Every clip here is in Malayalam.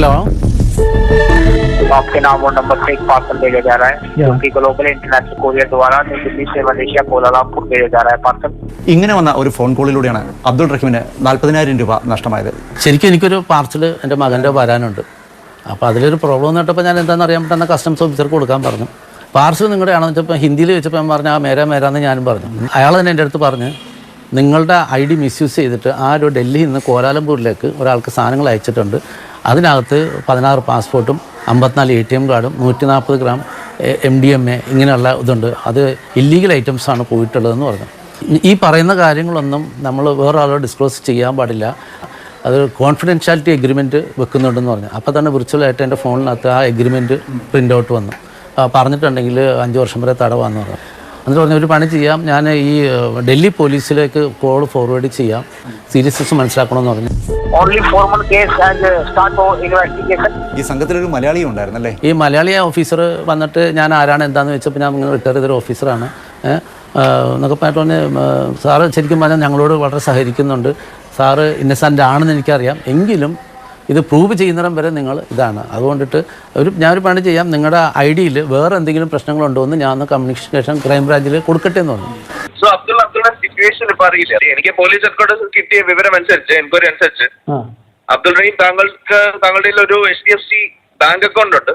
हेलो आपके नाम और नंबर से एक पार्सल भेजा जा रहा है Yeah. जो कि ग्लोबल इंटरनेशनल कोरियर द्वारा न्यू दिल्ली से मलेशिया कोलालमपुर भेजा जा रहा है पार्सल ഇങ്ങനെ വന്ന ഒരു ഫോൺ കോളിലൂടെയാണ് അബ്ദുൾ റഹീമിന് നാൽപ്പതിനായിരം രൂപ നഷ്ടമായത് ശരിക്കും എനിക്കൊരു പാർസൽ എൻ്റെ മകൻ്റെ വരാനുണ്ട് അപ്പോൾ അതിലൊരു പ്രോബ്ലം എന്ന് കേട്ടപ്പോൾ ഞാൻ എന്താണെന്ന് അറിയാൻ പറ്റുന്ന കസ്റ്റംസ് ഓഫീസർക്ക് കൊടുക്കാൻ പറഞ്ഞു പാർസൽ നിങ്ങളുടെ ആണെന്ന് വെച്ചപ്പോൾ ഹിന്ദിയിൽ വെച്ചപ്പോൾ ഞാൻ പറഞ്ഞു ആ മേരാ മേരാന്ന് ഞാനും പറഞ്ഞു അയാൾ തന്നെ എൻ്റെ അടുത്ത് പറഞ്ഞ് നിങ്ങളുടെ ഐ ഡി മിസ്യൂസ് ചെയ്തിട്ട് ആരോ ഡൽഹിയിൽ നിന്ന് കോലാലംപൂരിലേക്ക് ഒരാൾക്ക് സാധനങ്ങൾ അയച്ചിട്ടുണ്ട് അതിനകത്ത് പതിനാറ് പാസ്പോർട്ടും അമ്പത്തിനാല് എ ടി എം കാർഡും നൂറ്റി നാൽപ്പത് gram M D M A ഇങ്ങനെയുള്ള ഇതുണ്ട്. അത് ഇല്ലീഗൽ ഐറ്റംസാണ് പോയിട്ടുള്ളതെന്ന് പറഞ്ഞു. ഈ പറയുന്ന കാര്യങ്ങളൊന്നും നമ്മൾ വേറെ ആളോട് ഡിസ്ക്ലോസ് ചെയ്യാൻ പാടില്ല. അത് കോൺഫിഡൻഷ്യാലിറ്റി എഗ്രിമെന്റ് വെക്കുന്നുണ്ടെന്ന് പറഞ്ഞു. അപ്പോൾ തന്നെ വിർച്വലായിട്ട് എന്റെ ഫോണിനകത്ത് ആ എഗ്രിമെന്റ് പ്രിന്റ് ഔട്ട് വന്നു. പറഞ്ഞിട്ടുണ്ടെങ്കിൽ അഞ്ച് വർഷം വരെ തടവാന്ന് പറഞ്ഞു. എന്നിട്ട് പറഞ്ഞു ഒരു പണി ചെയ്യാം. ഞാൻ ഈ ഡൽഹി പോലീസിലേക്ക് കോൾ ഫോർവേഡ് ചെയ്യാം. സീരിയസ്നെസ് മനസ്സിലാക്കണമെന്ന് പറഞ്ഞു. ഈ സംഘത്തിലൊരു മലയാളി ഉണ്ടായിരുന്നല്ലേ? ഈ മലയാളി ഓഫീസർ വന്നിട്ട് ഞാൻ ആരാണ് എന്താണെന്ന് വെച്ചപ്പോൾ ഞാൻ ഇങ്ങനെ റിട്ടയർ ചെയ്തൊരു ഓഫീസറാണ് എന്നൊക്കെ പറഞ്ഞിട്ട് പറഞ്ഞ് സാറ് ശരിക്കും പറഞ്ഞാൽ ഞങ്ങളോട് വളരെ സഹകരിക്കുന്നുണ്ട്. സാറ് ഇന്നസെന്റ് ആണെന്ന് എനിക്കറിയാം. എങ്കിലും ഇത് പ്രൂവ് ചെയ്യുന്നിടം വരെ നിങ്ങൾ ഇതാണ്. അതുകൊണ്ടിട്ട് ഒരു ഞാനൊരു പണി ചെയ്യാം. നിങ്ങളുടെ ഐ ഡിയിൽ വേറെ എന്തെങ്കിലും പ്രശ്നങ്ങളുണ്ടോ എന്ന് ഞാൻ കമ്മ്യൂണിക്കേഷൻ ക്രൈംബ്രാഞ്ചിൽ കൊടുക്കട്ടെ എന്ന് പറഞ്ഞു. സോ അബ്ദുൾ അബ്ദുള്ള സിറ്റുവേഷൻ ഇപ്പൊ അറിയില്ല. എനിക്ക് പോലീസ് ഹെഡ്ക്വാർട്ടേഴ്സ് കിട്ടിയ വിവരം അനുസരിച്ച് എൻക്വയറി അനുസരിച്ച് അബ്ദുൾ റഹീം താങ്കൾക്ക് താങ്കളുടെ ഒരു H D F C bank account ഉണ്ട്.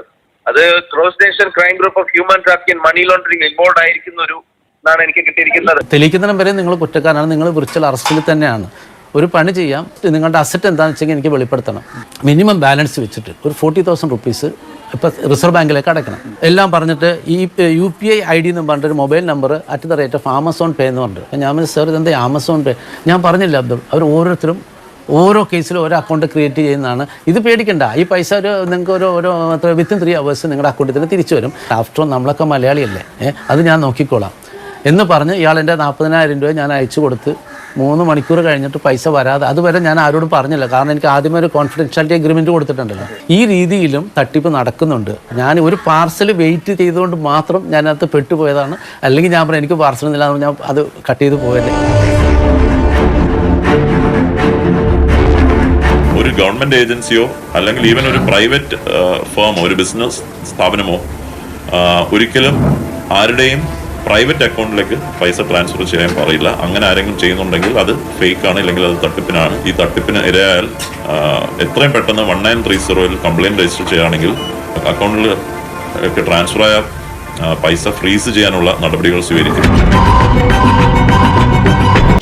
അത് cross nation crime group of human trafficking money laundering involve ആയിരിക്കുന്ന ഒരു എന്നാണ് എനിക്ക് കിട്ടിയിരിക്കുന്നത്. തെളിയിക്കുന്നതിനും വരെ നിങ്ങൾ കുറ്റക്കാരാണ്. നിങ്ങൾ വിർച്വൽ അറസ്റ്റിൽ തന്നെയാണ്. ഒരു പണി ചെയ്യാം. നിങ്ങളുടെ അസറ്റ് എന്താണെന്ന് വെച്ചെങ്കിൽ എനിക്ക് വെളിപ്പെടുത്തണം. മിനിമം ബാലൻസ് വെച്ചിട്ട് ഒരു ഫോർട്ടി തൗസൻഡ് റുപ്പീസ് ഇപ്പം റിസർവ് ബാങ്കിലേക്ക് അടയ്ക്കണം. എല്ലാം പറഞ്ഞിട്ട് ഈ U P I I D എന്ന് പറഞ്ഞിട്ട് ഒരു mobile number at the rate of Amazon pay എന്ന് പറഞ്ഞിട്ട്. ഞാൻ സാർ ഇതെന്താ ആമസോൺ പേ ഞാൻ പറഞ്ഞില്ല അബ്ദുൾ അവർ ഓരോരുത്തരും ഓരോ കേസിലും ഓരോ അക്കൗണ്ട് ക്രിയേറ്റ് ചെയ്യുന്നതാണ്. ഇത് പേടിക്കണ്ട. ഈ പൈസ ഒരു നിങ്ങൾക്ക് ഒരു ഓരോ വിത്തിൻ ത്രീ അവേഴ്സ് നിങ്ങളുടെ അക്കൗണ്ടിൽ തന്നെ തിരിച്ചു വരും. ആഫ്റ്റർ നമ്മളൊക്കെ മലയാളിയല്ലേ? അത് ഞാൻ നോക്കിക്കോളാം. എന്ന് പറഞ്ഞ് ഇയാൾ എന്റെ നാൽപ്പതിനായിരം രൂപ ഞാൻ അയച്ചു കൊടുത്ത് മൂന്ന് മണിക്കൂർ കഴിഞ്ഞിട്ട് പൈസ വരാതെ അതുവരെ ഞാൻ ആരോടും പറഞ്ഞില്ല. കാരണം എനിക്ക് ആദ്യമേ ഒരു കോൺഫിഡൻഷ്യാലിറ്റി അഗ്രിമെന്റ് കൊടുത്തിട്ടുണ്ടല്ലോ. ഈ രീതിയിലും തട്ടിപ്പ് നടക്കുന്നുണ്ട്. ഞാൻ ഒരു പാർസൽ വെയിറ്റ് ചെയ്തുകൊണ്ട് മാത്രം ഞാനകത്ത് പെട്ടുപോയതാണ്. അല്ലെങ്കിൽ ഞാൻ പറയാം എനിക്ക് പാർസൽ ഇല്ല ഞാൻ അത് കട്ട് ചെയ്ത് പോയല്ലേ. ഒരു ഗവൺമെന്റ് ഏജൻസിയോ അല്ലെങ്കിൽ ഈവൻ ഒരു പ്രൈവറ്റ് ഫേമോ ഒരു ബിസിനസ് സ്ഥാപനമോ ഒരിക്കലും ആരുടെയും പ്രൈവറ്റ് അക്കൗണ്ടിലേക്ക് പൈസ ട്രാൻസ്ഫർ ചെയ്യാൻ പറയില്ല. അങ്ങനെ ആരെങ്കിലും ചെയ്യുന്നുണ്ടെങ്കിൽ അത് ഫേക്ക് ആണ് അല്ലെങ്കിൽ അത് തട്ടിപ്പിനാണ്. ഈ തട്ടിപ്പിന് ഇരയായാൽ എത്രയും പെട്ടെന്ന് വൺ നയൻ ത്രീ സീറോയിൽ കംപ്ലയിന്റ് രജിസ്റ്റർ ചെയ്യുകയാണെങ്കിൽ അക്കൗണ്ടിലേക്ക് ട്രാൻസ്ഫർ ആയ പൈസ ഫ്രീസ് ചെയ്യാനുള്ള നടപടികൾ സ്വീകരിക്കും.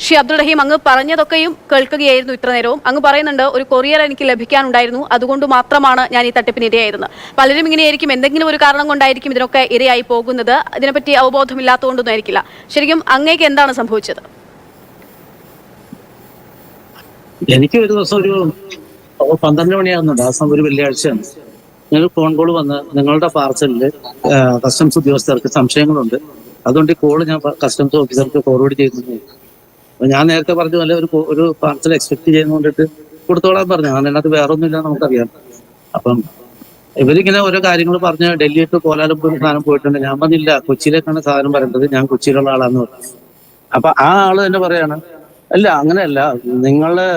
ശ്രീ അബ്ദുൾ റഹീം അങ്ങ് പറഞ്ഞതൊക്കെയും കേൾക്കുകയായിരുന്നു ഇത്ര നേരവും. അങ്ങ് പറയുന്നുണ്ട് ഒരു കൊറിയർ എനിക്ക് ലഭിക്കാനുണ്ടായിരുന്നു അതുകൊണ്ട് മാത്രമാണ് ഞാൻ ഈ തട്ടിപ്പിന് ഇരയായിരുന്നത്. പലരും ഇങ്ങനെയായിരിക്കും എന്തെങ്കിലും ഒരു കാരണം കൊണ്ടായിരിക്കും ഇതിനൊക്കെ ഇരയായി പോകുന്നത്. ഇതിനെപ്പറ്റി അവബോധമില്ലാത്തതുകൊണ്ടൊന്നും ആയിരിക്കില്ല. ശരിക്കും അങ്ങേക്ക് എന്താണ് സംഭവിച്ചത്? എനിക്ക് ഒരു ദിവസം ഒരു പന്ത്രണ്ട് മണിയാകുന്നുണ്ട് ആ സമയം ഒരു വെള്ളിയാഴ്ചയാണ് ഞങ്ങൾ ഫോൺ കോൾ വന്ന് നിങ്ങളുടെ പാർസലിൽ കസ്റ്റംസ് ഉദ്യോഗസ്ഥർക്ക് സംശയങ്ങളുണ്ട്. അതുകൊണ്ട് ഈ കോൾ ഞാൻ കസ്റ്റംസ് ഓഫീസർക്ക് ഫോർവേഡ് ചെയ്യുന്നു ഞാൻ നേരത്തെ പറഞ്ഞ പോലെ ഒരു ഒരു പാർസൽ എക്സ്പെക്ട് ചെയ്യുന്നോണ്ടിട്ട് കൊടുത്തോളാൻ പറഞ്ഞു. അതിനകത്ത് വേറെ ഒന്നുമില്ല നമുക്കറിയാം. അപ്പം ഇവരിങ്ങനെ ഓരോ കാര്യങ്ങൾ പറഞ്ഞ് ഡൽഹി ടു കോലാലംപൂർ സാധനം പോയിട്ടുണ്ട്. ഞാൻ പറഞ്ഞില്ല കൊച്ചിയിലേക്കാണ് സാധനം വരേണ്ടത്. ഞാൻ കൊച്ചിയിലുള്ള ആളാന്ന് പറഞ്ഞു. അപ്പൊ ആ ആൾ തന്നെ പറയാണ് അല്ല അങ്ങനെയല്ല. നിങ്ങളെ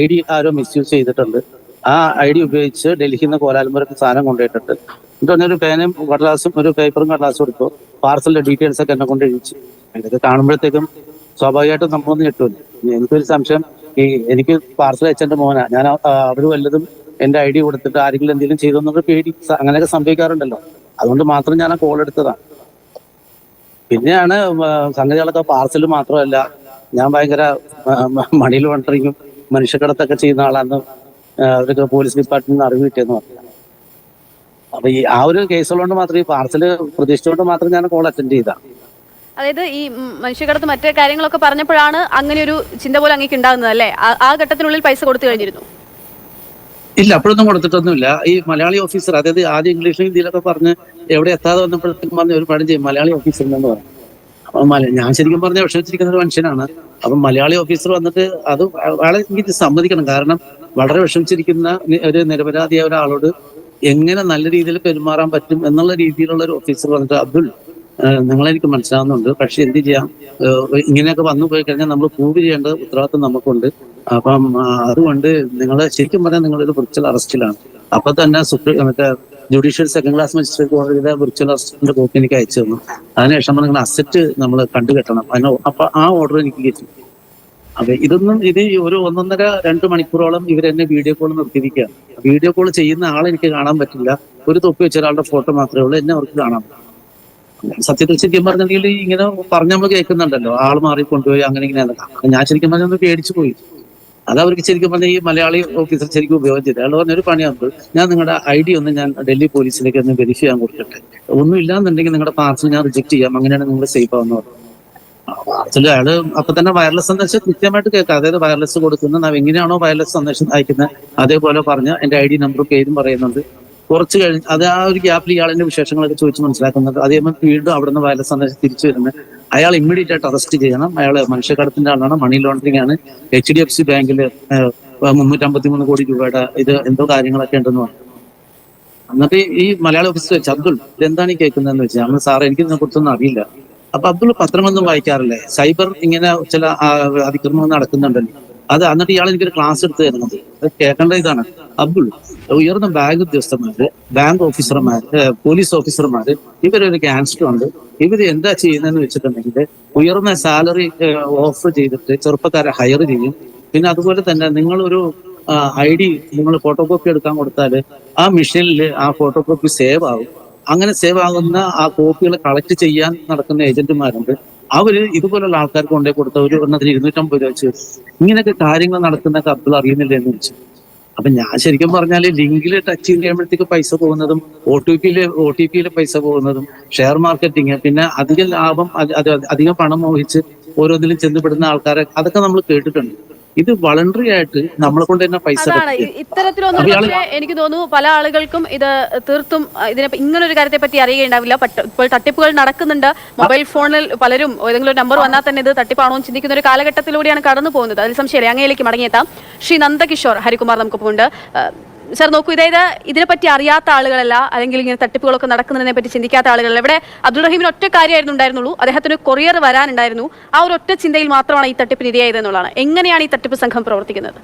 ഐ ഡി ആരോ മിസ്യൂസ് ചെയ്തിട്ടുണ്ട്. ആ ഐ ഡി ഉപയോഗിച്ച് ഡൽഹിയിൽ നിന്ന് കോലാലംപുരത്ത് സാധനം കൊണ്ടുപോയിട്ടുണ്ട്. എന്നിട്ട് ഒരു പേനയും കടലാസും ഒരു പേപ്പറും കടലാസും എടുത്തു. പാർസലിന്റെ ഡീറ്റെയിൽസ് ഒക്കെ എന്നെ കൊണ്ട് എഴുതിച്ചു. ഇതൊക്കെ കാണുമ്പോഴത്തേക്കും സ്വാഭാവികമായിട്ടും നമ്മളൊന്നും കിട്ടൂല എനിക്കൊരു സംശയം ഈ എനിക്ക് പാർസൽ അയച്ചെന്റെ മോനാ. ഞാൻ അവർ വല്ലതും എന്റെ ഐ ഡി കൊടുത്തിട്ട് ആരെങ്കിലും എന്തെങ്കിലും ചെയ്തു പേടി. അങ്ങനെയൊക്കെ സംഭവിക്കാറുണ്ടല്ലോ. അതുകൊണ്ട് മാത്രം ഞാൻ ആ കോൾ എടുത്തതാണ് പിന്നെയാണ് സംഗതികളൊക്കെ പാർസൽ മാത്രമല്ല. ഞാൻ ഭയങ്കര മണി ലോണ്ടറിങ്ങും മനുഷ്യക്കടത്തൊക്കെ ചെയ്യുന്ന ആളാണ് അവരൊക്കെ പോലീസ് ഡിപ്പാർട്ട്മെന്റ് അറിവ് കിട്ടിയെന്ന് പറഞ്ഞു. അപ്പൊ ഈ ആ ഒരു കേസുള്ളതുകൊണ്ട് മാത്രം ഈ പാർസൽ പ്രതീക്ഷിച്ചുകൊണ്ട് മാത്രം ഞാൻ കോൾ അറ്റൻഡ് ചെയ്ത. അതായത് ഈ മനുഷ്യകടത്ത് മറ്റേ കാര്യങ്ങളൊക്കെ പറഞ്ഞപ്പോഴാണ് അങ്ങനെ ഒരു ചിന്ത പോലെ അങ്ങേക്ക് ഉണ്ടാകുന്നത് അല്ലേ? ആ- ഘട്ടത്തിനുള്ളിൽ പൈസ കൊടുത്തു കഴിഞ്ഞിരുന്നു. ഇല്ല അപ്പോഴൊന്നും കൊടുത്തിട്ടൊന്നുമില്ല. ഈ മലയാളി ഓഫീസർ അതായത് ആദ്യം ഇംഗ്ലീഷിലും ഹിന്ദിയിലൊക്കെ പറഞ്ഞ് എവിടെ എത്താതെ വന്നപ്പോഴത്തേക്കും പറഞ്ഞ ഒരു പണി ചെയ്യും മലയാളി ഓഫീസർ എന്ന് പറഞ്ഞു. ഞാൻ ശരിക്കും പറഞ്ഞ വിഷമിച്ചിരിക്കുന്ന ഒരു മനുഷ്യനാണ്. അപ്പൊ മലയാളി ഓഫീസർ വന്നിട്ട് അത് വളരെ എനിക്ക് സമ്മതിക്കണം. കാരണം വളരെ വിഷമിച്ചിരിക്കുന്ന ഒരു നിരപരാധിയായ ഒരാളോട് എങ്ങനെ നല്ല രീതിയിൽ പെരുമാറാൻ പറ്റും എന്നുള്ള രീതിയിലുള്ള ഒരു ഓഫീസർ വന്നിട്ട് അബ്ദുൾ നിങ്ങളെനിക്ക് മനസ്സിലാവുന്നുണ്ട്. പക്ഷെ എന്ത് ചെയ്യാം? ഇങ്ങനെയൊക്കെ വന്നു പോയി കഴിഞ്ഞാൽ നമ്മൾ പ്രൂവ് ചെയ്യേണ്ട ഉത്തരവാദിത്വം നമുക്കുണ്ട്. അപ്പം അതുകൊണ്ട് നിങ്ങൾ ശരിക്കും പറഞ്ഞാൽ നിങ്ങളൊരു വിർച്വൽ അറസ്റ്റിലാണ് അപ്പൊ തന്നെ സുപ്രീം മറ്റേ ജുഡീഷ്യൽ സെക്കൻഡ് ക്ലാസ് മജിസ്ട്രേറ്റ് കോടതിയുടെ വിർച്വൽ അറസ്റ്റിന്റെ കോപ്പി എനിക്ക് അയച്ചു തന്നു. അതിനുശേഷം നിങ്ങൾ അസറ്റ് നമ്മൾ കണ്ടുകെട്ടണം. അതിന് അപ്പൊ ആ ഓർഡർ എനിക്ക് കിട്ടി. അപ്പൊ ഇതൊന്നും ഇത് ഒരു ഒന്നൊന്നര രണ്ട് മണിക്കൂറോളം ഇവരെന്നെ വീഡിയോ കോൾ നിർത്തിയിരിക്കുകയാണ്. വീഡിയോ കോൾ ചെയ്യുന്ന ആളെ എനിക്ക് കാണാൻ പറ്റില്ല. ഒരു തൊപ്പി വെച്ച ഒരാളുടെ ഫോട്ടോ മാത്രമേ ഉള്ളൂ. എന്നെ അവർക്ക് കാണാൻ പറ്റും. സത്യത്തിൽ ശരിക്കും പറഞ്ഞെങ്കിൽ ഇങ്ങനെ പറഞ്ഞ നമ്മൾ കേൾക്കുന്നുണ്ടല്ലോ. ആൾ മാറി കൊണ്ടുപോയി അങ്ങനെ ഇങ്ങനെ. ഞാൻ ശരിക്കും പറഞ്ഞാൽ ഒന്ന് പേടിച്ചു പോയി. അത് അവർക്ക് ശരിക്കും പറഞ്ഞാൽ ഈ മലയാളി ഓഫീസർ ശരിക്കും ഉപയോഗിച്ചത് അയാൾ പറഞ്ഞ ഒരു പണിയാണ് ഞാൻ നിങ്ങളുടെ ഐ ഡി ഒന്ന് ഞാൻ ഡൽഹി പോലീസിലേക്ക് ഒന്ന് വെരിഫൈ ചെയ്യാൻ കൊടുക്കട്ടെ. ഒന്നും ഇല്ലാന്നുണ്ടെങ്കിൽ നിങ്ങളുടെ പാർസൽ ഞാൻ റിജക്ട് ചെയ്യാം. അങ്ങനെയാണ് നിങ്ങൾ സേഫ് ആവുന്ന ആക്ച്വലി അയാൾ അപ്പൊ തന്നെ വയർലെസ് സന്ദേശം കൃത്യമായിട്ട് കേൾക്കാം. അതായത് വയർലെസ് കൊടുക്കുന്ന എങ്ങനെയാണോ വയർലെസ് സന്ദേശം അയക്കുന്നത് അതേപോലെ പറഞ്ഞ എന്റെ ഐ ഡി നമ്പറും പേരും പറയുന്നുണ്ട്. കുറച്ച് കഴിഞ്ഞ് അത് ആ ഒരു ഗ്യാപ്പിൽ ഇയാളിന്റെ വിശേഷങ്ങളൊക്കെ ചോദിച്ച് മനസ്സിലാക്കുന്നത്. അതേപോലെ വീണ്ടും അവിടുന്ന് വയലസ് സന്ദേശം തിരിച്ചു വരുന്നത് അയാൾ ഇമ്മീഡിയറ്റ് ആയിട്ട് അറസ്റ്റ് ചെയ്യണം. അയാൾ മനുഷ്യക്കടത്തിന്റെ ആളാണ്. മണി ലോണ്ടറിംഗ് ആണ്. എച്ച് ഡി എഫ് സി ബാങ്കിൽ മുന്നൂറ്റമ്പത്തി മൂന്ന് കോടി രൂപയുടെ ഇത് എന്തോ കാര്യങ്ങളൊക്കെ ഉണ്ടെന്ന് പറഞ്ഞു. എന്നിട്ട് ഈ മലയാള ഓഫീസർ അബ്ദുൾ ഇതെന്താണ് ഈ കേൾക്കുന്നതെന്ന് വെച്ചാൽ നമ്മൾ സാറേ എനിക്ക് ഇതിനെ കുറിച്ചൊന്നും അറിയില്ല. അപ്പൊ അബ്ദുൾ പത്രമൊന്നും വായിക്കാറില്ലേ? സൈബർ ഇങ്ങനെ ചില അതിക്രമങ്ങൾ അതിക്രമം നടക്കുന്നുണ്ടല്ലോ. അത് എന്നിട്ട് ഇയാൾ എനിക്കൊരു ക്ലാസ് എടുത്ത് തരുന്നത്. അത് കേൾക്കേണ്ട ഇതാണ്. അബ്ദുൾ ഉയർന്ന ബാങ്ക് ഉദ്യോഗസ്ഥന്മാര് ബാങ്ക് ഓഫീസർമാര് പോലീസ് ഓഫീസർമാര് ഇവരൊരു ക്യാൻസ്റ്റർ ഉണ്ട്. ഇവർ എന്താ ചെയ്യുന്നതെന്ന് വെച്ചിട്ടുണ്ടെങ്കിൽ ഉയർന്ന സാലറി ഓഫർ ചെയ്തിട്ട് ചെറുപ്പക്കാരെ ഹയർ ചെയ്യും. പിന്നെ അതുപോലെ തന്നെ നിങ്ങളൊരു ഐ ഡി നിങ്ങൾ ഫോട്ടോ കോപ്പി എടുക്കാൻ കൊടുത്താൽ ആ മെഷീനിൽ ആ ഫോട്ടോ കോപ്പി സേവ് ആവും. അങ്ങനെ സേവ് ആകുന്ന ആ കോപ്പികൾ കളക്ട് ചെയ്യാൻ നടക്കുന്ന ഏജന്റുമാരുണ്ട് അവർ ഇതുപോലുള്ള ആൾക്കാർക്ക് കൊണ്ടേ കൊടുത്ത ഒരു എണ്ണത്തിന് ഇരുന്നൂറ്റമ്പത് രൂപ വെച്ച് ഇങ്ങനെയൊക്കെ കാര്യങ്ങൾ നടക്കുന്ന അബ്ദുൾ അറിയുന്നില്ല എന്ന് വെച്ചു അപ്പൊ ഞാൻ ശരിക്കും പറഞ്ഞാൽ ലിങ്കിൽ ടച്ച് ചെയ്യുമ്പോഴത്തേക്ക് പൈസ പോകുന്നതും ഒ ടി പിയിൽ ഒ ടി പിയിൽ പൈസ പോകുന്നതും ഷെയർ മാർക്കറ്റിങ് പിന്നെ അധിക ലാഭം അധികം പണം മോഹിച്ച് ഓരോന്നിലും ചെന്നപ്പെടുന്ന ആൾക്കാരെ അതൊക്കെ നമ്മൾ കേട്ടിട്ടുണ്ട്. ഇത് വളണ്ടറി ആയിട്ട് നമ്മളെ കൊണ്ട് തന്നെ പൈസ ഇത്തരത്തിലൊന്നും എനിക്ക് തോന്നുന്നു പല ആളുകൾക്കും ഇത് തീർത്തും ഇതിനെ ഇങ്ങനെ ഒരു കാര്യത്തെ പറ്റി അറിയുകയുണ്ടാവില്ല ഇപ്പോൾ തട്ടിപ്പുകൾ നടക്കുന്നുണ്ട്. മൊബൈൽ ഫോണിൽ പലരും ഏതെങ്കിലും ഒരു നമ്പർ വന്നാൽ തന്നെ ഇത് തട്ടിപ്പാണോ എന്ന് ചിന്തിക്കുന്ന ഒരു കാലഘട്ടത്തിലൂടെയാണ് കടന്നു പോകുന്നത്. അതിൽ സംശയമില്ല. അങ്ങയിലേക്ക് മടങ്ങിയെത്താം. ശ്രീ നന്ദകിഷോർ ഹരികുമാർ നമുക്കൊപ്പമുണ്ട്. അഹ്, സർ നോക്കൂ ഇതായത് ഇതിനെപ്പറ്റി അറിയാത്ത ആളുകളല്ല അല്ലെങ്കിൽ ഇങ്ങനെ തട്ടിപ്പുകളൊക്കെ നടക്കുന്നതിനെ പറ്റി ചിന്തിക്കാത്ത ആളുകളല്ല. ഇവിടെ അബ്ദുൾ റഹീമിന് ഒറ്റ കാര്യമായിരുന്നു ഉണ്ടായിരുന്നുള്ളൂ. അദ്ദേഹത്തിന് കൊറിയർ വരാനുണ്ടായിരുന്നു. ആ ഒരു ഒറ്റ ചിന്തയിൽ മാത്രമാണ് ഈ തട്ടിപ്പിന് ഇരയായത് എന്നുള്ളതാണ് എങ്ങനെയാണ് ഈ തട്ടിപ്പ് സംഘം പ്രവർത്തിക്കുന്നത്?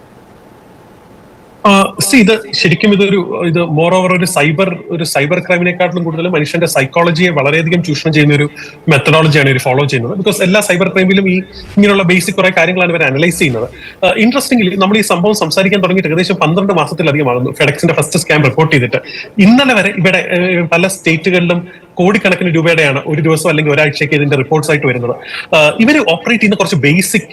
ഇത് ശരിക്കും ഇതൊരു ഇത് മോർ ഓവർ ഒരു സൈബർ ഒരു സൈബർ ക്രൈമിനെക്കാട്ടിലും കൂടുതൽ മനുഷ്യന്റെ സൈക്കോളജിയെ വളരെയധികം ചൂഷണം ചെയ്യുന്ന ഒരു മെത്തഡോളജിയാണ് ഇവർ ഫോളോ ചെയ്യുന്നത്. ബിക്കോസ് എല്ലാ സൈബർ ക്രൈമിലും ഈ ഇങ്ങനെയുള്ള ബേസിക് കുറെ കാര്യങ്ങളാണ് ഇവർ അനലൈസ് ചെയ്യുന്നത്. ഇൻട്രസ്റ്റിംഗ്ലി നമ്മൾ ഈ സംഭവം സംസാരിക്കാൻ തുടങ്ങിയിട്ട് ഏകദേശം പന്ത്രണ്ട് മാസത്തിലധികമാകുന്നു ഫെഡക്സിന്റെ ഫസ്റ്റ് സ്കാം റിപ്പോർട്ട് ചെയ്തിട്ട്. ഇന്നലെ വരെ ഇവിടെ പല സ്റ്റേറ്റുകളിലും കോടിക്കണക്കിന് രൂപയുടെയാണ് ഒരു ദിവസം അല്ലെങ്കിൽ ഒരാഴ്ചയ്ക്ക് ഇതിന്റെ റിപ്പോർട്ട്സ് ആയിട്ട് വരുന്നത്. ഇവർ ഓപ്പറേറ്റ് ചെയ്യുന്ന കുറച്ച് ബേസിക്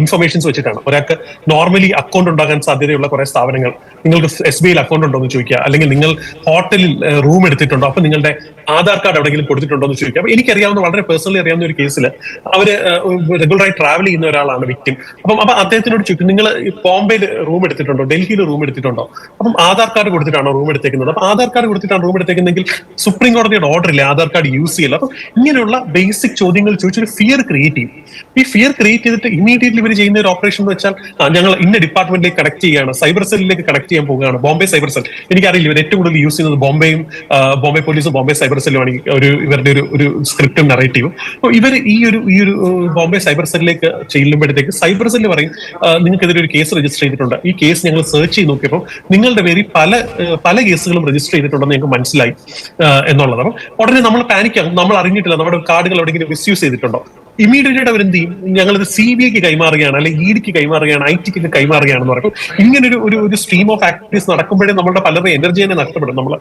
ഇൻഫർമേഷൻസ് വെച്ചിട്ടാണ്. ഒരാൾക്ക് നോർമലി അക്കൗണ്ട് ഉണ്ടാകാൻ സാധ്യതയുള്ള കുറെ സ്ഥാപനങ്ങൾ. നിങ്ങൾക്ക് എസ് ബി ഐയിൽ അക്കൗണ്ട് ഉണ്ടോ എന്ന് ചോദിക്കുക. അല്ലെങ്കിൽ നിങ്ങൾ ഹോട്ടലിൽ റൂം എടുത്തിട്ടുണ്ടോ? അപ്പൊ നിങ്ങളുടെ ആധാർ കാർഡ് എവിടെയെങ്കിലും കൊടുത്തിട്ടുണ്ടോ എന്ന് ചോദിക്കും. എനിക്കറിയാവുന്ന വളരെ പേഴ്സണലി അറിയാവുന്ന ഒരു കേസിൽ അവർ റെഗുലറായി ട്രാവൽ ചെയ്യുന്ന ഒരാളാണ് വിക്ടിം അപ്പം അപ്പൊ അദ്ദേഹത്തിനോട് ചോദിക്കും നിങ്ങൾ ബോംബെയിൽ റൂം എടുത്തിട്ടുണ്ടോ? ഡൽഹിയിൽ റൂം എടുത്തിട്ടുണ്ടോ? അപ്പം ആധാർ കാർഡ് കൊടുത്തിട്ടാണോ റൂം എടുത്തേക്കുന്നത്? അപ്പൊ ആധാർ കാർഡ് കൊടുത്തിട്ടാണ് റൂം എടുത്തേക്കുന്നതെങ്കിൽ സുപ്രീം കോടതിയുടെ ഓർഡർ ഇല്ല? ആധാർ കാർഡ് യൂസ് ചെയ്യില്ല അപ്പൊ ഇങ്ങനെയുള്ള ബേസിക് ചോദ്യങ്ങൾ ചോദിച്ചൊരു ഫിയർ ക്രിയേറ്റ് ചെയ്യും. ഈ ഫിയർ ക്രിയേറ്റ് ചെയ്തിട്ട് ഇമീഡിയറ്റ്ലി ഇവർ ചെയ്യുന്ന ഒരു ഓപ്പറേഷൻ എന്ന് വെച്ചാൽ ഞങ്ങൾ ഇന്ന ഡിപ്പാർട്ട്മെന്റിലേക്ക് കണക്ട് ചെയ്യുകയാണ് സൈബർ സെല്ലിലേക്ക് കണക്ട് ചെയ്യാൻ പോവുകയാണ്. ബോംബെ സൈബർ സെൽ എനിക്കറിയില്ല ഇവർ ഏറ്റവും കൂടുതൽ യൂസ് ചെയ്യുന്നത് ബോംബെയും ബോംബെ പോലീസും ബോംബെ സൈബർ സെല്ലുമാണ് ഒരു ഇവരുടെ ഒരു ഒരു സ്ക്രിപ്റ്റും നറേറ്റീവും അപ്പോൾ ഇവർ ഈ ഒരു ഈ ഒരു ബോംബെ സൈബർ സെല്ലിലേക്ക് ചെല്ലുമ്പോഴത്തേക്ക് സൈബർ സെല്ല് പറയും നിങ്ങൾക്കെതിരെ ഒരു കേസ് രജിസ്റ്റർ ചെയ്തിട്ടുണ്ട്. ഈ കേസ് ഞങ്ങൾ സെർച്ച് ചെയ്ത് നോക്കിയപ്പോൾ നിങ്ങളുടെ പേരിൽ പല പല കേസുകളും രജിസ്റ്റർ ചെയ്തിട്ടുണ്ടെന്ന് ഞങ്ങൾക്ക് മനസ്സിലായി എന്നുള്ളത്. അപ്പം ഉടനെ നമ്മൾ പാനിക് ആകും. നമ്മൾ അറിഞ്ഞിട്ടില്ല നമ്മുടെ കാർഡുകൾ എവിടെയെങ്കിലും മിസ്യൂസ് ചെയ്തിട്ടുണ്ടോ? ഇമീഡിയറ്റ് ആയിട്ട് അവരെന്ത് ചെയ്യും? ഞങ്ങളിത് സി ബി ഐക്ക് കൈമാറുകയാണ് അല്ലെങ്കിൽ ഇ ഡിക്ക് കൈമാറുകയാണ് ഐ ടിക്ക് കൈമാറുകയാണെന്ന് പറയും ഇങ്ങനെ ഒരു ഒരു സ്ട്രീം ഓഫ് ആക്ടിവിറ്റീസ് നടക്കുമ്പോഴേ നമ്മുടെ പലരുടെ എനർജി തന്നെ നഷ്ടപ്പെടും. നമ്മൾ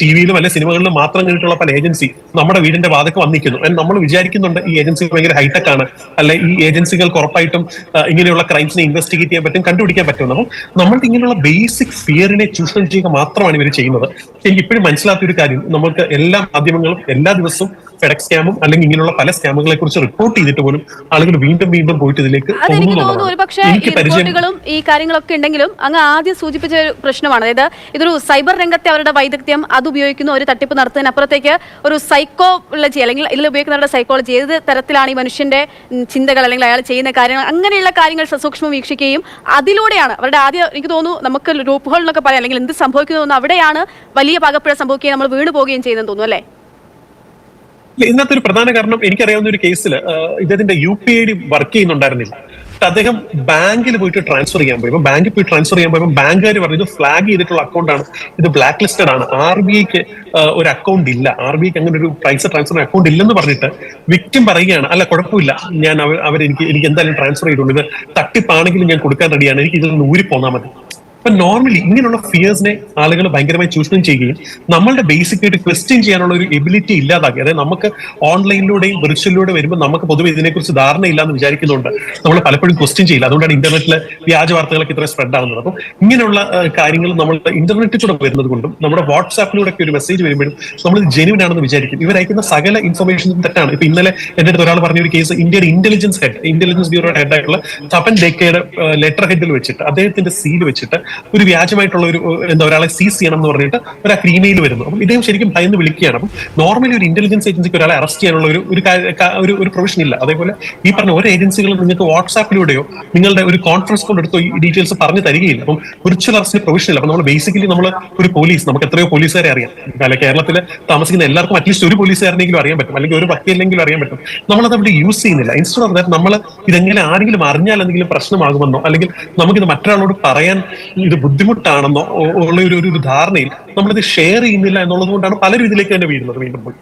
ടി വിയിലും അല്ലെ സിനിമകളിലും മാത്രം കണ്ടിട്ടുള്ള പല ഏജൻസി നമ്മുടെ വീടിന്റെ വാതൊക്കെ വന്നിരിക്കുന്നു. നമ്മൾ വിചാരിക്കുന്നുണ്ട് ഈ ഏജൻസികൾ ഭയങ്കര ഹൈടെക് ആണ് അല്ലെ ഈ ഏജൻസികൾക്ക് ഉറപ്പായിട്ടും ഇങ്ങനെയുള്ള ക്രൈംസിനെ ഇൻവെസ്റ്റിഗേറ്റ് ചെയ്യാൻ പറ്റും കണ്ടുപിടിക്കാൻ പറ്റും അപ്പം നമ്മൾക്ക് ഇങ്ങനെയുള്ള ബേസിക് ഫിയറിനെ ചൂഷണം ചെയ്യുക മാത്രമാണ് ഇവർ ചെയ്യുന്നത്. എനിക്ക് ഇപ്പോഴും മനസ്സിലാത്ത ഒരു കാര്യം നമുക്ക് എല്ലാ മാധ്യമങ്ങളും എല്ലാ ദിവസവും ഫെഡക്സ് സ്കാമും അല്ലെങ്കിൽ ഇങ്ങനെയുള്ള പല സ്കാമുകളെ കുറിച്ച് റിപ്പോർട്ട് ചെയ്തിട്ട് പോലും ആളുകൾ വീണ്ടും വീണ്ടും പോയിട്ട് ഇതിലേക്ക് അതെനിക്ക് തോന്നുന്നു ഒരു പക്ഷേ ഈ റിപ്പോർട്ടുകളും ഈ കാര്യങ്ങളൊക്കെ ഉണ്ടെങ്കിലും അങ്ങ് ആദ്യം സൂചിപ്പിച്ച ഒരു പ്രശ്നമാണ്. അതായത് ഇതൊരു സൈബർ രംഗത്തെ അവരുടെ വൈദഗ്ധ്യം അത് ഉപയോഗിക്കുന്ന ഒരു തട്ടിപ്പ് നടത്തുന്നതിനപ്പുറത്തേക്ക് ഒരു സൈക്കോളജി അല്ലെങ്കിൽ ഇതിൽ ഉപയോഗിക്കുന്നവരുടെ സൈക്കോളജി ഏത് തരത്തിലാണ് ഈ മനുഷ്യന്റെ ചിന്തകൾ അല്ലെങ്കിൽ അയാൾ ചെയ്യുന്ന കാര്യങ്ങൾ അങ്ങനെയുള്ള കാര്യങ്ങൾ സസൂക്ഷ്മം വീക്ഷിക്കുകയും അതിലൂടെയാണ് അവരുടെ ആദ്യം എനിക്ക് തോന്നുന്നു നമുക്ക് ലൂപ്പുകൾ എന്നൊക്കെ പറയാം അല്ലെങ്കിൽ എന്ത് സംഭവിക്കുന്നു അവിടെയാണ് വലിയ പകപ്പുഴ സംഭവിക്കുകയും നമ്മൾ വീണ് പോവുകയും ചെയ്യുന്നതെന്ന് തോന്നുന്നു അല്ലേ? ഇന്നത്തെ ഒരു പ്രധാന കാരണം എനിക്കറിയാവുന്ന ഒരു കേസിൽ ഇദ്ദേഹത്തിന്റെ U P I D work ചെയ്യുന്നുണ്ടായിരുന്നില്ല. അദ്ദേഹം ബാങ്കിൽ പോയിട്ട് ട്രാൻസ്ഫർ ചെയ്യാൻ പോയി. ബാങ്കിൽ പോയി ട്രാൻസ്ഫർ ചെയ്യാൻ പോയപ്പോൾ ബാങ്കുകാർ പറഞ്ഞു ഇത് ഫ്ലാഗ് ചെയ്തിട്ടുള്ള അക്കൗണ്ടാണ് ഇത് ബ്ലാക്ക് ലിസ്റ്റഡ് ആണ്. ആർ ബി ഐക്ക് ഒരു അക്കൗണ്ട് ഇല്ല. ആർ ബി ഐക്ക് അങ്ങനെ ഒരു പൈസ ട്രാൻസ്ഫർ അക്കൗണ്ട് ഇല്ലെന്ന് പറഞ്ഞിട്ട് വിക്ടിം പറയുകയാണ്. അല്ല കുഴപ്പമില്ല. ഞാൻ അവർ അവരെനിക്ക് എനിക്ക് എന്തായാലും ട്രാൻസ്ഫർ ചെയ്തിട്ടുണ്ട് ഇത് തട്ടിപ്പാണെങ്കിലും ഞാൻ കൊടുക്കാൻ റെഡിയാണ് എനിക്ക് ഇതിൽ നിന്ന് ഊരി പോന്നാൽ മതി. അപ്പൊ നോർമലി ഇങ്ങനെയുള്ള ഫിയേഴ്സിനെ ആളുകൾ ഭയങ്കരമായി ചൂഷണം ചെയ്യുകയും നമ്മളുടെ ബേസിക് ആയിട്ട് ക്വസ്റ്റ്യൻ ചെയ്യാനുള്ള ഒരു എബിലിറ്റി ഇല്ലാതാക്കി. അതായത് നമുക്ക് ഓൺലൈനിലൂടെയും വെർച്വലിലൂടെ വരുമ്പോൾ നമുക്ക് പൊതുവെ ഇതിനെക്കുറിച്ച് ധാരണ ഇല്ലാന്ന് വിചാരിക്കുന്നുണ്ട് നമ്മൾ പലപ്പോഴും ക്വസ്റ്റ്യൻ ചെയ്യില്ല. അതുകൊണ്ടാണ് ഇന്റർനെറ്റിലെ വ്യാജ വാർത്തകളൊക്കെ ഇത്ര സ്പ്രെഡ് ആവുന്നത്. അപ്പം ഇങ്ങനെയുള്ള കാര്യങ്ങൾ നമ്മൾ ഇന്റർനെറ്റിൽ കൂടെ വരുന്നത് കൊണ്ടും നമ്മുടെ വാട്സാപ്പിലൂടെ ഒക്കെ ഒരു മെസ്സേജ് വരുമ്പോഴും നമ്മൾ ജെനുവിൻ ആണെന്ന് വിചാരിക്കും. ഇവരയക്കുന്ന സകല ഇൻഫർമേഷനും തെറ്റാണ്. ഇപ്പൊ ഇന്നലെ എന്റെ അടുത്ത് ഒരാൾ പറഞ്ഞ ഒരു കേസ് ഇന്ത്യയുടെ ഇന്റലിജൻസ് ഹെഡ് ഇന്റലിജൻസ് ബ്യൂറോയുടെ ഹെഡ് ആയിട്ടുള്ള തപൻ ഡേക്കയുടെ ലെറ്റർ ഹെഡിൽ വെച്ചിട്ട് അദ്ദേഹത്തിന്റെ സീൽ വെച്ചിട്ട് ഒരു വ്യാജമായിട്ടുള്ള ഒരു എന്താ ഒരാളെ സീസ് ചെയ്യണം എന്ന് പറഞ്ഞിട്ട് ഒരു ക്രീമയിൽ വരുന്നു. അപ്പം ഇദ്ദേഹം ശരിക്കും ഭയന്ന് വിളിക്കുകയാണ്. അപ്പം നോർമലി ഒരു ഇന്റലിജൻസ് ഏജൻസിക്ക് ഒരാളെ അറസ്റ്റ് ചെയ്യാനുള്ള ഒരു ഒരു ഒരു ഒരു പ്രൊവിഷൻ ഇല്ല. അതേപോലെ ഈ പറഞ്ഞ ഓരോ ഏജൻസികളും നിങ്ങൾക്ക് വാട്സാപ്പിലൂടെയോ നിങ്ങളുടെ ഒരു കോൺഫറൻസ് കോൾ എടുത്തോ ഈ ഡീറ്റെയിൽസ് പറഞ്ഞു തരികയില്ല. അപ്പം വിർച്വൽ അറസ്റ്റിന് പ്രൊവിഷൻ ഇല്ല. അപ്പം നമ്മൾ ബേസിക്കലി നമ്മൾ ഒരു പോലീസ് നമുക്ക് എത്രയോ പോലീസുകാരെ അറിയാം. അല്ല കേരളത്തിൽ താമസിക്കുന്ന എല്ലാവർക്കും അറ്റ്ലീസ്റ്റ് ഒരു പോലീസുകാരനെങ്കിലും അറിയാൻ പറ്റും. അല്ലെങ്കിൽ ഒരു വക്കീലിനെങ്കിലും അറിയാൻ പറ്റും. നമ്മളത് അവിടെ യൂസ് ചെയ്യുന്നില്ല. ഇൻസ്റ്റഡ് നമ്മൾ ഇതെങ്ങനെ ആരെങ്കിലും അറിഞ്ഞാൽ എന്തെങ്കിലും പ്രശ്നമാകുമെന്നോ അല്ലെങ്കിൽ നമുക്കിത് മറ്റൊരാളോട് പറയാൻ ഇത് ബുദ്ധിമുട്ടാണെന്നോ ഉള്ള ഒരു ഒരു- ധാരണയിൽ നമ്മളിത് ഷെയർ ചെയ്യുന്നില്ല എന്നുള്ളത് കൊണ്ടാണ് പല രീതിയിലേക്ക് തന്നെ വീഴുന്നത് വീണ്ടും പോയി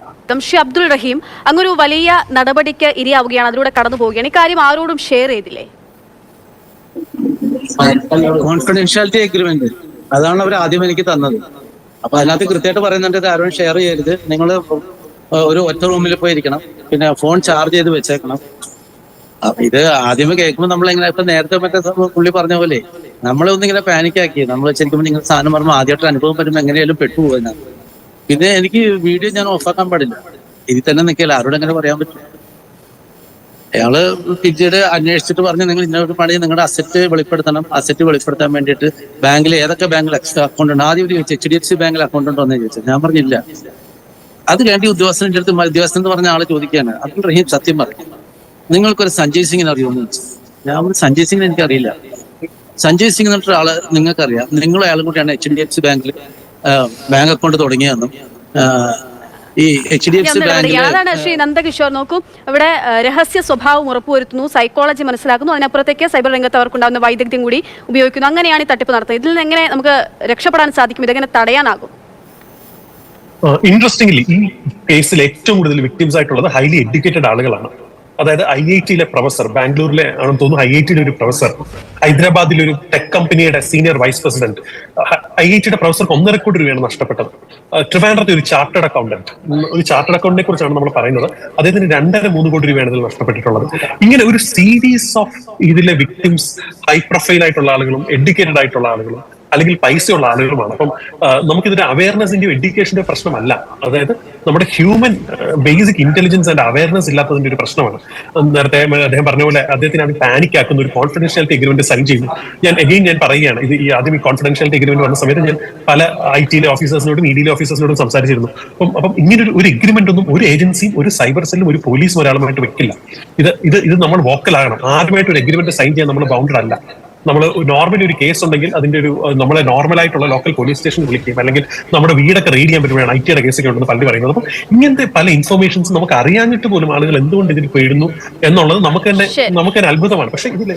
അബ്ദുൾ റഹീം അങ്ങൊരു വലിയ നടപടിക്ക് ഇരയാവുകയാണ് അതിലൂടെ കടന്നു പോവുകയാണ്. ഇക്കാര്യം ആരോടും ഷെയർ ചെയ്തില്ലേ? കോൺഫിഡൻഷ്യാലിറ്റി അഗ്രിമെന്റ് അതാണ് അവർ ആദ്യം എനിക്ക് തന്നത്. അപ്പൊ അതിനകത്ത് കൃത്യമായിട്ട് പറയുന്നുണ്ട് ഇത് ആരും ഷെയർ ചെയ്യരുത്. നിങ്ങൾ ഒരു ഒറ്റ റൂമിൽ പോയിരിക്കണം. പിന്നെ ഫോൺ ചാർജ് ചെയ്ത് വെച്ചേക്കണം. ഇത് ആദ്യമേ കേൾക്കുമ്പോൾ നമ്മൾ എങ്ങനെ ഇപ്പൊ നേരത്തെ മറ്റേ പുള്ളി പറഞ്ഞ പോലെ നമ്മളെ ഒന്നിങ്ങനെ പാനിക് പാനിക്കാക്കി. നമ്മൾ ശരിക്കും നിങ്ങൾ സാധനം പറയുമ്പോൾ ആദ്യമായിട്ട് അനുഭവം വരുമ്പോൾ എങ്ങനെയാലും പെട്ടുപോകുന്ന പിന്നെ എനിക്ക് വീഡിയോ ഞാൻ ഓഫാക്കാൻ പാടില്ല. ഇതിൽ തന്നെ നിൽക്കില്ല? ആരോട് എങ്ങനെ പറയാൻ പറ്റും? അയാൾ പിന്നീട് അന്വേഷിച്ചിട്ട് പറഞ്ഞു നിങ്ങൾ ഇന്നൊരു പണി നിങ്ങളുടെ അസറ്റ് വെളിപ്പെടുത്തണം. അസറ്റ് വെളിപ്പെടുത്താൻ വേണ്ടിയിട്ട് ബാങ്കിൽ ഏതൊക്കെ ബാങ്കിൽ എക്സ്ട്രാ അക്കൗണ്ട് ഉണ്ട്? ആദ്യം ചോദിച്ചു എച്ച് ഡി എഫ് സി ബാങ്കിൽ അക്കൗണ്ട് ഉണ്ടോ? എന്ന് ചോദിച്ചു. ഞാൻ പറഞ്ഞില്ല അത് വേണ്ടി ഉദ്യോഗസ്ഥന്റെ അടുത്ത് ഉദ്യോഗസ്ഥൻ എന്ന് പറഞ്ഞ ആൾ ചോദിക്കുകയാണ്. അബ്ദുൾ റഹീം സത്യം പറഞ്ഞു. നിങ്ങൾക്കൊരു സഞ്ജയ് സിംഗിനെ അറിയുമെന്ന് ചോദിച്ചു. ഞാൻ പറഞ്ഞു സഞ്ജയ് സിംഗിനെ എനിക്കറിയില്ല. സഞ്ജയ് സിംഗ് എന്നിട്ട് ആൾ നിങ്ങൾക്കറിയാം. നിങ്ങൾ അയാളും കൂടിയാണ് എച്ച് ഡി എഫ് സി ബാങ്കിൽ ബാങ്ക് അക്കൗണ്ട് തുടങ്ങിയതെന്നും ഈ എച്ച് ഡി എഫ് സി ബാങ്കിൽ അതാണ് ശ്രീ നന്ദകിഷോർ. നോക്കൂ ഇവിടെ രഹസ്യ സ്വഭാവം ഉറപ്പുവരുത്തുന്നു സൈക്കോളജി മനസ്സിലാക്കുന്നു അതിനപ്പുറത്തേക്ക് സൈബർ രംഗത്ത് അവർക്കുണ്ടാകുന്ന വൈദഗ്ധ്യം കൂടി ഉപയോഗിക്കുന്നു. അങ്ങനെയാണ് ഈ തട്ടിപ്പ് നടത്തുന്നത്. ഇതിൽ നിന്ന് എങ്ങനെ നമുക്ക് രക്ഷപ്പെടാൻ സാധിക്കും? ഇതെങ്ങനെ തടയാനാകും? ഇൻട്രസ്റ്റിംഗ്ലി ഈ കേസിൽ ഏറ്റവും കൂടുതൽ വിക്ടിംസ് ആയിട്ടുള്ളത് ഹൈലി എഡ്യൂക്കേറ്റഡ് ആളുകളാണ്. അതായത് ഐ ഐ ടിയിലെ പ്രൊഫസർ ബാംഗ്ലൂരിലെ ആണെന്ന് തോന്നുന്നു ഐ ഐ ടിയിലെ ഒരു പ്രൊഫസർ ഹൈദരാബാദിലെ ഒരു ടെക് കമ്പനിയുടെ senior vice president. I I ടിയുടെ പ്രൊഫസർക്ക് ഒന്നര കോടി രൂപയാണ് നഷ്ടപ്പെട്ടത്. ട്രിവാൻഡ്രത്തെ ഒരു ചാർട്ടേഡ് അക്കൗണ്ടന്റ്. ഒരു ചാർട്ടേഡ് അക്കൗണ്ടിനെ കുറിച്ചാണ് നമ്മൾ പറയുന്നത്. അദ്ദേഹത്തിന് രണ്ടര മൂന്ന് കോടി രൂപയാണ് ഇതിൽ നഷ്ടപ്പെട്ടിട്ടുള്ളത്. ഇങ്ങനെ ഒരു സീരീസ് ഓഫ് ഇതിലെ വിക്ടിംസ് ഹൈ പ്രൊഫൈൽ ആയിട്ടുള്ള ആളുകളും എഡ്യൂക്കേറ്റഡ് ആയിട്ടുള്ള ആളുകളും അല്ലെങ്കിൽ പൈസയുള്ള ആളുകളുമാണ്. അപ്പം നമുക്കിതിന്റെ അവയർനെസിന്റെ എഡ്യൂക്കേഷന്റെ പ്രശ്നമല്ല. അതായത് നമ്മുടെ human basic intelligence and awareness ഇല്ലാത്തതിന്റെ ഒരു പ്രശ്നമാണ്. നേരത്തെ അദ്ദേഹം പറഞ്ഞ പോലെ അദ്ദേഹത്തിന് അത് പാനിക് ആക്കുന്ന ഒരു കോൺഫിഡൻഷ്യാലിറ്റി എഗ്രിമെന്റ് സൈൻ ചെയ്യുന്നു ഞാൻ എഗെയിൻ ഞാൻ പറയുകയാണ് ഇത് ഈ ആദ്യം ഈ കോൺഫിഡൻഷ്യാലിറ്റി എഗ്രിമെന്റ് വന്ന സമയത്ത് ഞാൻ പല ഐ ടിയിലെ ഓഫീസേഴ്സിനോടും ഇ ഓഫീസേഴ്സിനോടും സംസാരിച്ചിരുന്നു. അപ്പം അപ്പം ഇങ്ങനെ ഒരു- ഒരു എഗ്രിമെന്റ് ഒന്നും ഒരു ഏജൻസിയും ഒരു സൈബർ സെല്ലും ഒരു പോലീസും ഒരാളുമായിട്ട് വെക്കില്ല. ഇത് ഇത് ഇത് നമ്മൾ വോക്കലാകണം ആദ്യമായിട്ട് ഒരു എഗ്രിമെന്റ് സൈൻ ചെയ്യാൻ നമ്മൾ ബൗണ്ടഡ് അല്ല. നമ്മൾ നോർമലി ഒരു കേസ് ഉണ്ടെങ്കിൽ അതിന്റെ ഒരു നമ്മളെ നോർമൽ ആയിട്ടുള്ള ലോക്കൽ പോലീസ് സ്റ്റേഷൻ വിളിക്കുകയും അല്ലെങ്കിൽ നമ്മുടെ വീടൊക്കെ റീഡ് ചെയ്യാൻ പറ്റുമ്പോഴാണ് ഐ ടിയുടെ കേസൊക്കെ ഉണ്ടെന്ന് പള്ളി പറയുന്നത്. അപ്പം ഇങ്ങനത്തെ പല ഇൻഫർമേഷൻസ് നമുക്ക് അറിയാഞ്ഞിട്ട് പോലും ആളുകൾ എന്തുകൊണ്ട് ഇതിൽ പേടുന്നു എന്നുള്ളത് നമുക്ക് തന്നെ നമുക്ക് തന്നെ അത്ഭുതമാണ്. പക്ഷേ ഇതിൽ